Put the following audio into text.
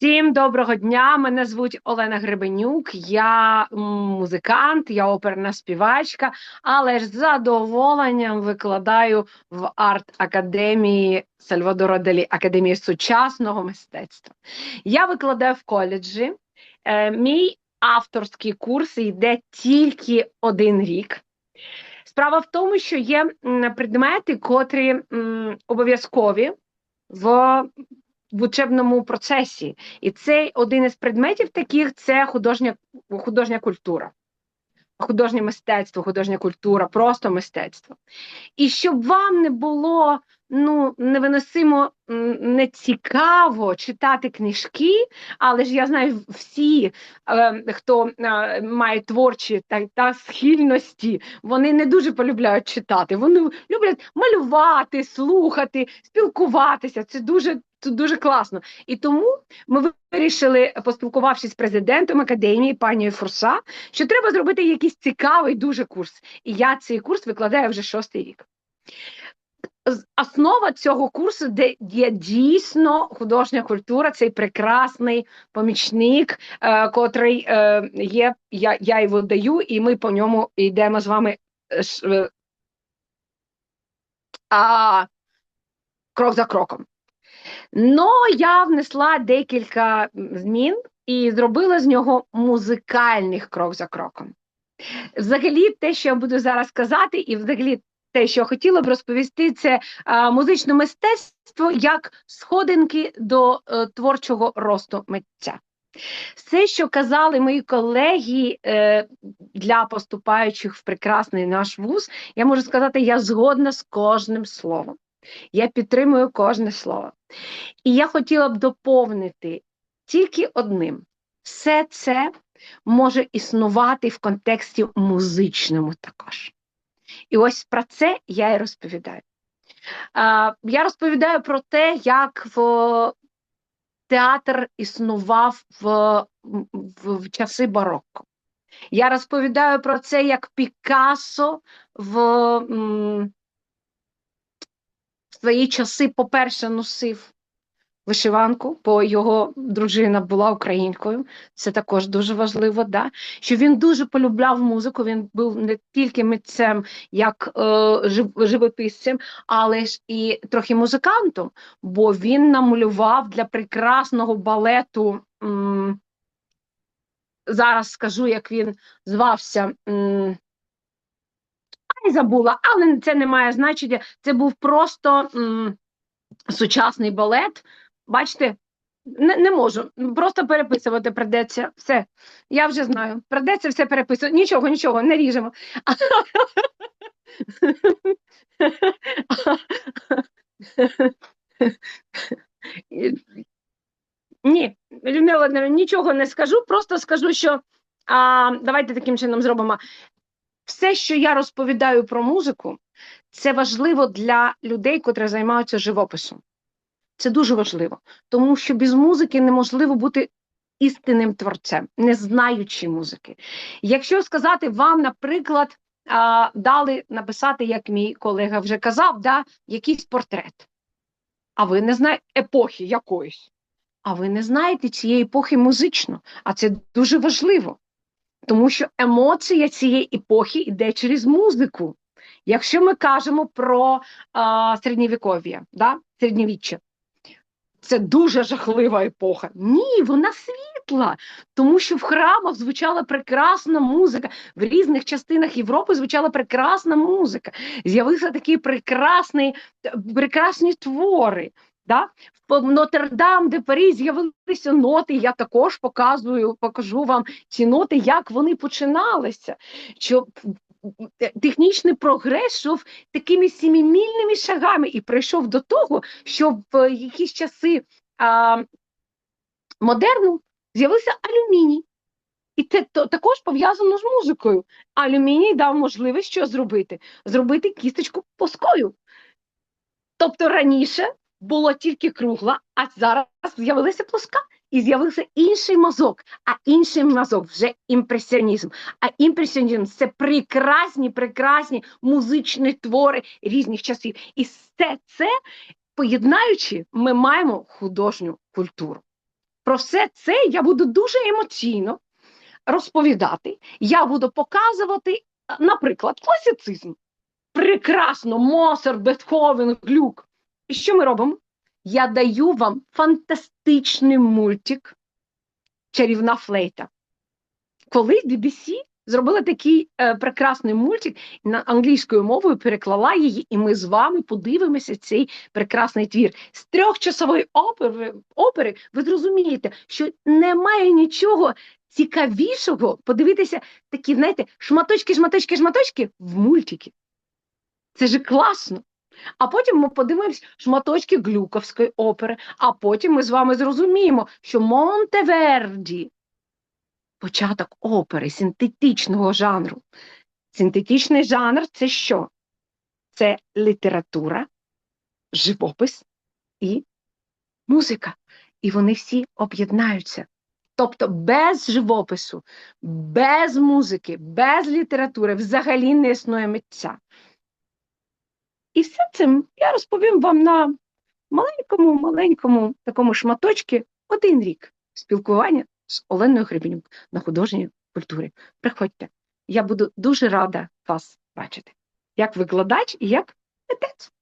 Всім доброго дня. Мене звуть Олена Гребенюк. Я музикант, я оперна співачка, але ж з задоволенням викладаю в арт-академії Сальвадора Делі Академії сучасного мистецтва. Я викладаю в коледжі. Е, Мій авторський курс йде тільки один рік. Справа в тому, що є предмети, котрі обов'язкові в в учебному процесі. І цей один із предметів таких це художня, художня культура. Художнє мистецтво, художня культура, просто мистецтво. І щоб вам не було ну, невиносимо нецікаво читати книжки, але ж я знаю всі, е, хто е, має творчі та, та схильності, вони не дуже полюбляють читати. Вони люблять малювати, слухати, спілкуватися. Це дуже це дуже класно. І тому ми вирішили, поспілкувавшись з президентом академії, пані Фурса, що треба зробити якийсь цікавий дуже курс. І я цей курс викладаю вже шостий рік. Основа цього курсу, де є дійсно художня культура, цей прекрасний помічник, е, котрий е, є, я я його даю, і ми по ньому йдемо з вами е, а, крок за кроком. Но я внесла декілька змін і зробила з нього музикальних крок за кроком. Взагалі, те, що я буду зараз казати, і взагалі те, що хотіла б розповісти, це а, музичне мистецтво як сходинки до а, е, творчого росту митця. Все, що казали мої колеги е, для поступаючих в прекрасний наш вуз, я можу сказати, я згодна з кожним словом. Я підтримую кожне слово. І я хотіла б доповнити тільки одним: все це може існувати в контексті музичному також. І ось про це я і розповідаю. Я розповідаю про те, як в театр існував в, в, в часи барокко. Я розповідаю про це, як Пікассо в свої часи, по-перше, носив вишиванку, бо його дружина була українкою. Це також дуже важливо. да? Що він дуже полюбляв музику. Він був не тільки митцем, як е, живописцем, але ж і трохи музикантом, бо він намалював для прекрасного балету. М Зараз скажу, як він звався. М і забула, але це не має значення. Це був просто м, сучасний балет. Бачите, не не можу. Просто переписувати придеться. Все. Я вже знаю. Придеться все переписувати. Нічого, нічого, не ріжемо. Ні, Людмила, нічого не скажу, просто скажу, що а, давайте таким чином зробимо все, що я розповідаю про музику, це важливо для людей, котрі займаються живописом. Це дуже важливо, тому що без музики неможливо бути істинним творцем, не знаючи музики. Якщо сказати вам, наприклад, дали написати, як мій колега вже казав, да, якийсь портрет, а ви не знаєте епохи якоїсь, а ви не знаєте цієї епохи музично, а це дуже важливо. Тому що емоція цієї епохи йде через музику. Якщо ми кажемо про а, середньовіков'я, да? середньовіччя, це дуже жахлива епоха. Ні, вона світла, тому що в храмах звучала прекрасна музика, в різних частинах Європи звучала прекрасна музика. З'явився такі прекрасні, прекрасні твори. Да? В Нотр-Дам, де Парі з'явилися ноти, я також показую, покажу вам ці ноти, як вони починалися. Що Технічний прогрес йшов такими сімімільними шагами і прийшов до того, що в якісь часи а, модерну з'явився алюміній. І це також пов'язано з музикою. Алюміній дав можливість що зробити? Зробити кісточку плоскою. Тобто раніше було тільки кругла, а зараз з'явилася плоска. І з'явився інший мазок, а інший мазок вже імпресіонізм. А імпресіонізм це прекрасні, прекрасні музичні твори різних часів. І все це, поєднаючи, ми маємо художню культуру. про все це я буду дуже емоційно розповідати. Я буду показувати, е, наприклад, класицизм. Прекрасно, Моцарт, Бетховен, Глюк. І що ми робимо? Я даю вам фантастичний мультик Чарівна флейта. Колись BBC зробила такий е, прекрасний мультик на англійською мовою переклала її, і ми з вами подивимося цей прекрасний твір. З трьохчасової опери, опери ви зрозумієте, що немає нічого цікавішого подивитися такі, знаєте, шматочки, шматочки, шматочки в мультики. Це ж класно. А потім ми подивимось шматочки глюковської опери, а потім ми з вами зрозуміємо, що Монтеверді початок опери синтетичного жанру. Синтетичний жанр це що? Це література, живопис і музика. І вони всі об'єднаються. Тобто без живопису, без музики, без літератури взагалі не існує митця. І все це я розповім вам на маленькому, маленькому такому шматочці один рік спілкування з Оленою Гребенюк на художній культурі. Приходьте, я буду дуже рада вас бачити, як викладач і як митець.